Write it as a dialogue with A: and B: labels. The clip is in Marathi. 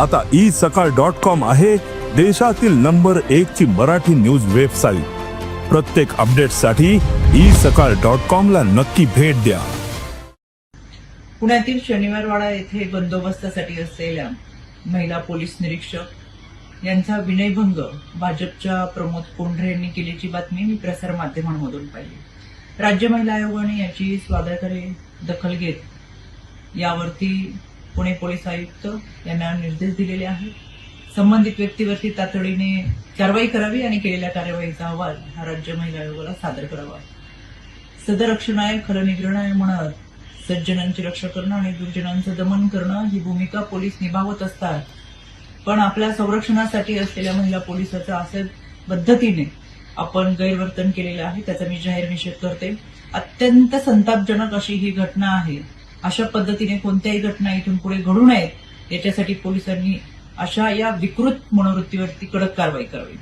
A: आता ई सकाळ डॉट कॉम आहे देशातील नंबर एक ची मराठी न्यूज वेबसाईट. प्रत्येक अपडेटसाठी ई सकाळ डॉट कॉम ला नक्की भेट द्या.
B: पुण्यातील शनिवारवाडा येथे बंदोबस्तासाठी असलेल्या महिला पोलीस निरीक्षक यांचा विनयभंग भाजपच्या प्रमोद कोंढरे यांनी केल्याची बातमी मी प्रसार माध्यमांमधून पाहिली. राज्य महिला आयोगाने याची स्वादाकडे दखल घेत. यावरती पुणे पोलीस आयुक्त यांना निर्देश दिलेले आहेत. संबंधित व्यक्तीवरती तातडीने कारवाई करावी आणि केलेल्या कार्यवाहीचा अहवाल हा राज्य महिला आयोगाला सादर करावा. सदर खरं खलनिग्रहणाय म्हणत सज्जनांची रक्षा करणं आणि दुर्जनांचं दमन करणं ही भूमिका पोलीस निभावत असतात. पण आपल्या संरक्षणासाठी असलेल्या महिला पोलिसाचं असं पद्धतीने आपण गैरवर्तन केलेलं आहे त्याचा मी जाहीर निषेध करते. अत्यंत संतापजनक अशी ही घटना आहे. अशा पद्धतीने कोणत्याही घटना इथून पुढे घडू नयेत. याच्यासाठी पोलिसांनी अशा या विकृत मनोवृत्तीवरती कडक कारवाई करावी.